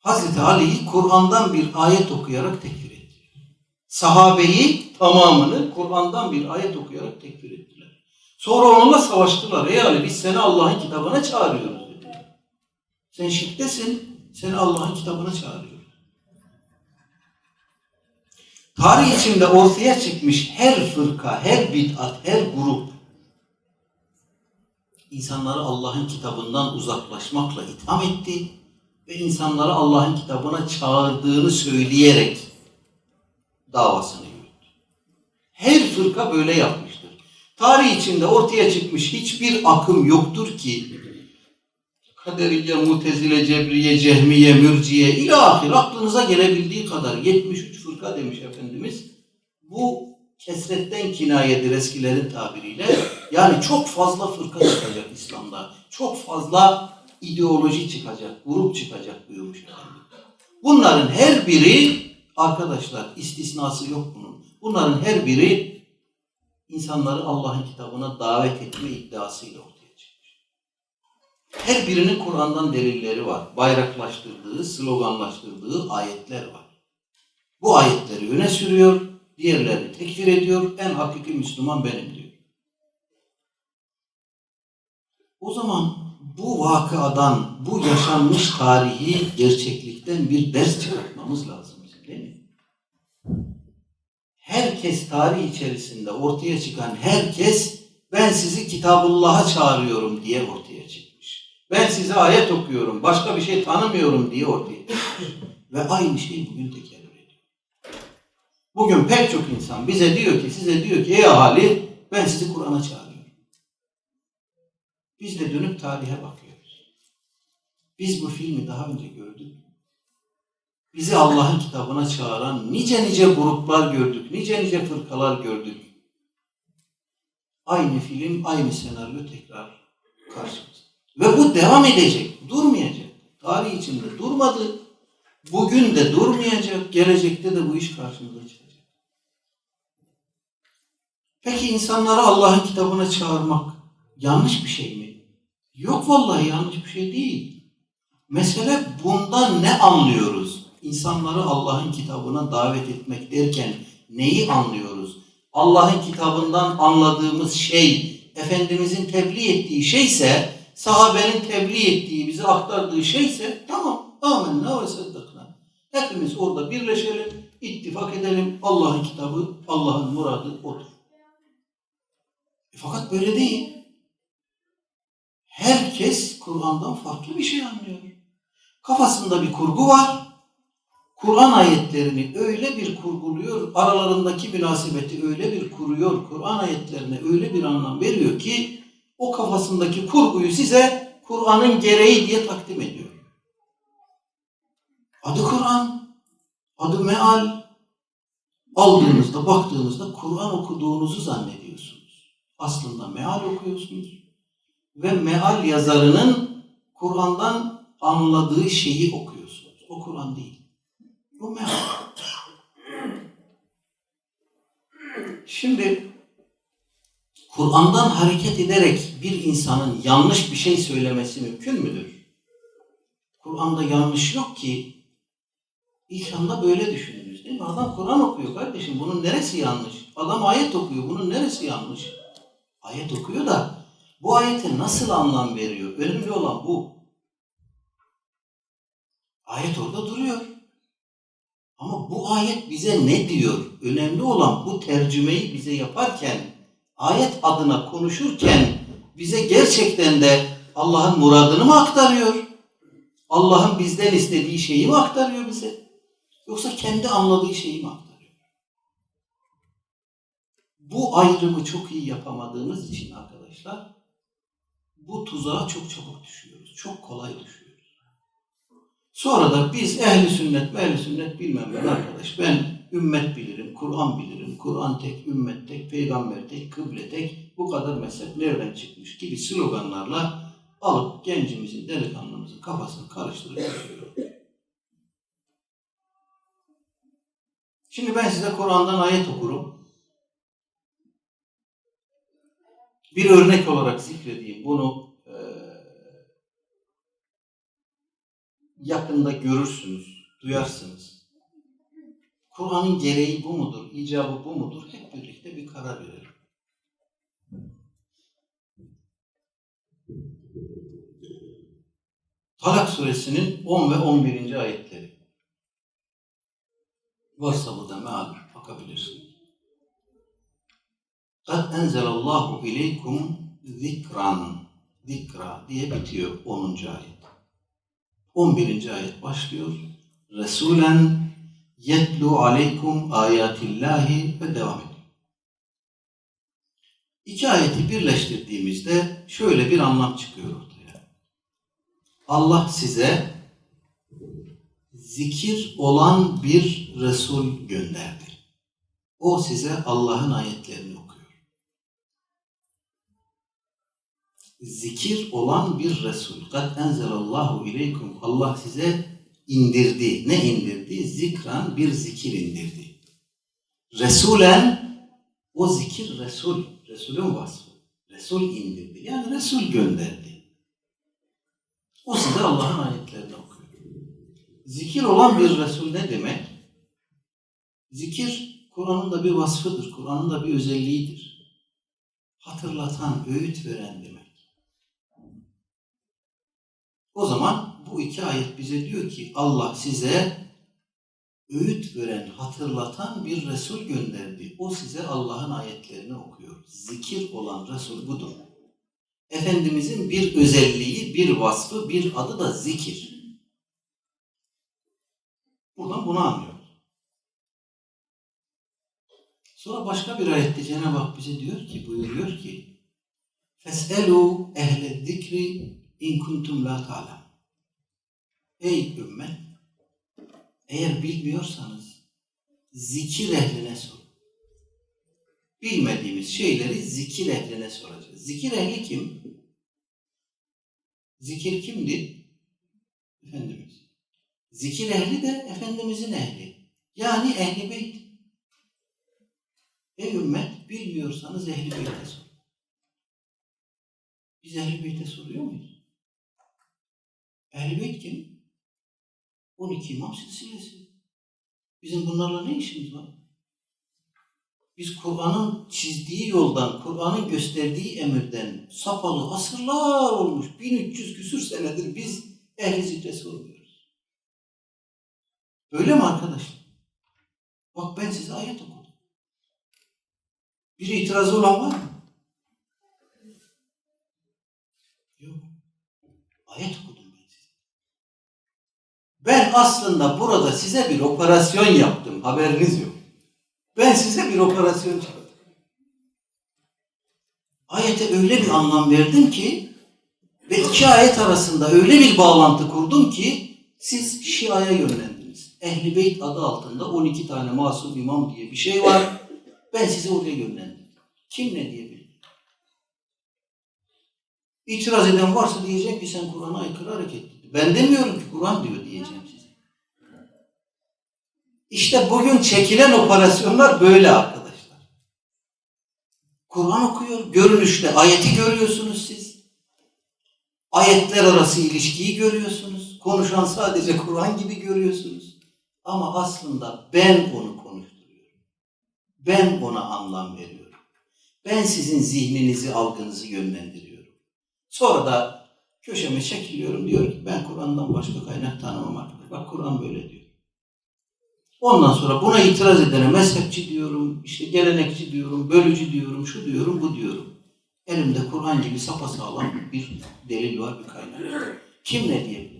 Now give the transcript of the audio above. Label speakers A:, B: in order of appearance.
A: Hazreti Ali'yi Kur'an'dan bir ayet okuyarak tekfir ettiler. Sahabeyi tamamını Kur'an'dan bir ayet okuyarak tekfir ettiler. Sonra onunla savaştılar. Ey Ali biz seni Allah'ın kitabına çağırıyoruz dediler. Sen şirktesin, seni Allah'ın kitabına çağırıyoruz. Tarih içinde ortaya çıkmış her fırka, her bid'at, her grup insanları Allah'ın kitabından uzaklaşmakla itham etti ve insanları Allah'ın kitabına çağırdığını söyleyerek davasını yürüttü. Her fırka böyle yapmıştır. Tarih içinde ortaya çıkmış hiçbir akım yoktur ki Kaderiye, Mutezile, Cebriye, Cehmiye, Mürciye ilahir aklınıza gelebildiği kadar 73 fırka demiş Efendimiz. Bu kesretten kinayedir eskilerin tabiriyle. Yani çok fazla fırka çıkacak İslam'da. Çok fazla ideoloji çıkacak, grup çıkacak buyurmuş Efendimiz. Bunların her biri arkadaşlar istisnası yok bunun. Bunların her biri insanları Allah'ın kitabına davet etme iddiasıyla ortaya çıkmış. Her birinin Kur'an'dan delilleri var. Bayraklaştırdığı, sloganlaştırdığı ayetler var. Bu ayetleri öne sürüyor, diğerlerini tekfir ediyor. En hakiki Müslüman benim diyor. O zaman bu vakadan, bu yaşanmış tarihi gerçeklikten bir ders çıkartmamız lazım bizim değil mi? Herkes tarih içerisinde ortaya çıkan herkes ben sizi Kitabullah'a çağırıyorum diye ortaya çıkmış. Ben size ayet okuyorum, başka bir şey tanımıyorum diye ortaya çıkmış. Ve aynı şey bugün tekerrür ediyor. Bugün pek çok insan bize diyor ki, size diyor ki ey ahali ben sizi Kur'an'a çağırıyorum. Biz de dönüp tarihe bakıyoruz. Biz bu filmi daha önce gördük. Bizi Allah'ın kitabına çağıran nice nice gruplar gördük, nice nice fırkalar gördük. Aynı film, aynı senaryo tekrar karşımızda. Ve bu devam edecek, durmayacak. Tarih içinde durmadı, bugün de durmayacak, gelecekte de bu iş karşımıza çıkacak. Peki insanları Allah'ın kitabına çağırmak yanlış bir şey mi? Yok vallahi yanlış bir şey değil. Mesele bundan ne anlıyoruz? İnsanları Allah'ın kitabına davet etmek derken neyi anlıyoruz? Allah'ın kitabından anladığımız şey, Efendimizin tebliğ ettiği şeyse, sahabenin tebliğ ettiği, bize aktardığı şeyse, tamam, amenna ve saddakna. Hepimiz orada birleşelim, ittifak edelim. Allah'ın kitabı, Allah'ın muradı odur. E fakat böyle değil. Herkes Kur'an'dan farklı bir şey anlıyor. Kafasında bir kurgu var. Kur'an ayetlerini öyle bir kurguluyor, aralarındaki münasebeti öyle bir kuruyor, Kur'an ayetlerine öyle bir anlam veriyor ki o kafasındaki kurguyu size Kur'an'ın gereği diye takdim ediyor. Adı Kur'an, adı meal. Aldığınızda, baktığınızda Kur'an okuduğunuzu zannediyorsunuz. Aslında meal okuyorsunuz. Ve meal yazarının Kur'an'dan anladığı şeyi okuyorsunuz. O Kur'an değil. Bu meal. Şimdi Kur'an'dan hareket ederek bir insanın yanlış bir şey söylemesi mümkün müdür? Kur'an'da yanlış yok ki. İlk böyle düşünürüz değil mi? Adam Kur'an okuyor kardeşim. Bunun neresi yanlış? Adam ayet okuyor. Bunun neresi yanlış? Ayet okuyor da bu ayete nasıl anlam veriyor? Önemli olan bu. Ayet orada duruyor. Ama bu ayet bize ne diyor? Önemli olan bu tercümeyi bize yaparken, ayet adına konuşurken bize gerçekten de Allah'ın muradını mı aktarıyor? Allah'ın bizden istediği şeyi mi aktarıyor bize? Yoksa kendi anladığı şeyi mi aktarıyor? Bu ayrımı çok iyi yapamadığımız için arkadaşlar bu tuzağa çok çabuk düşüyoruz. Çok kolay düşüyoruz. Sonra da biz ehli sünnet, ehli sünnet bilmem ben arkadaş. Ben ümmet bilirim, Kur'an bilirim. Kur'an tek, ümmet tek, peygamber tek, kıble tek. Bu kadar mezhep nereden çıkmış gibi sloganlarla alıp gencimizin, delikanlımızın kafasını karıştırıp yapıyor. Şimdi ben size Kur'an'dan ayet okurum. Bir örnek olarak zikredeyim. Bunu eee, yakında görürsünüz, duyarsınız. Kur'an'ın gereği bu mudur, icabı bu mudur? Hep birlikte bir karar verelim. Talak suresinin 10 ve 11. ayetleri. Varsa burada meal bakabilirsiniz. Kad enzelallahu ileykum zikran. Zikra diye bitiyor 10. ayet. 11. ayet başlıyor. Resulen yetlu aleykum ayatillahi ve devam ediyor. İki ayeti birleştirdiğimizde şöyle bir anlam çıkıyor ortaya. Allah size zikir olan bir Resul gönderdi. O size Allah'ın ayetlerini Zikir olan bir Resul. Kad enzelallahu ileykum. Allah size indirdi. Ne indirdi? Zikran bir zikir indirdi. Resulen o zikir Resul. Resulün vasfı. Resul indirdi. Yani Resul gönderdi. O size Allah'ın ayetlerini okuyor. Zikir olan bir Resul ne demek? Zikir Kur'an'ın da bir vasfıdır. Kur'an'ın da bir özelliğidir. Hatırlatan, öğüt veren demek. O zaman bu iki ayet bize diyor ki Allah size öğüt veren, hatırlatan bir Resul gönderdi. O size Allah'ın ayetlerini okuyor. Zikir olan Resul budur. Efendimizin bir özelliği, bir vasfı, bir adı da zikir. Buradan bunu anlıyoruz. Sonra başka bir ayette Cenab-ı Hak bize diyor ki, buyuruyor ki Fes'elu ehle zikri in kuntum la ta'lem. Ey ümmet, eğer bilmiyorsanız zikir ehline sorun. Bilmediğimiz şeyleri zikir ehline soracağız. Zikir ehli kim? Zikir kimdi? Efendimiz. Zikir ehli de Efendimizin ehli. Yani ehli beyt. Ey ümmet bilmiyorsanız ehli beyte sorun. Biz ehli beyte soruyor muyuz? Ehl-i Beyt kim? 12 imam silsilesi. Bizim bunlarla ne işimiz var? Biz Kur'an'ın çizdiği yoldan, Kur'an'ın gösterdiği emirden sapalı asırlar olmuş. 1300 küsür senedir biz ehli zikre sormuyoruz. Öyle mi arkadaşlar? Bak ben size ayet okudum. Bir itirazı olan var mı? Yok. Ayet okudum. Ben aslında burada size bir operasyon yaptım. Haberiniz yok. Ben size bir operasyon çıkardım. Ayete öyle bir anlam verdim ki ve iki ayet arasında öyle bir bağlantı kurdum ki siz Şia'ya yönlendiniz. Ehli Beyt adı altında 12 tane masum imam diye bir şey var. Ben sizi oraya yönlendim. Kim ne diyebilir? İtiraz eden varsa diyeceğim ki sen Kur'an'a aykırı hareket ettin. Ben demiyorum ki Kur'an diyor diyeceğim size. İşte bugün çekilen operasyonlar böyle arkadaşlar. Kur'an okuyor, görünüşte ayeti görüyorsunuz siz. Ayetler arası ilişkiyi görüyorsunuz. Konuşan sadece Kur'an gibi görüyorsunuz. Ama aslında ben onu konuşturuyorum. Ben ona anlam veriyorum. Ben sizin zihninizi, algınızı yönlendiriyorum. Sonra da köşeme çekiliyorum diyor ki ben Kur'an'dan başka kaynak tanımam arkadaş. Bak Kur'an böyle diyor. Ondan sonra buna itiraz edene mezhepçi diyorum, işte gelenekçi diyorum, bölücü diyorum, şu diyorum, bu diyorum. Elimde Kur'an gibi sapasağlam bir delil var, bir kaynak. Kim ne diyebilir?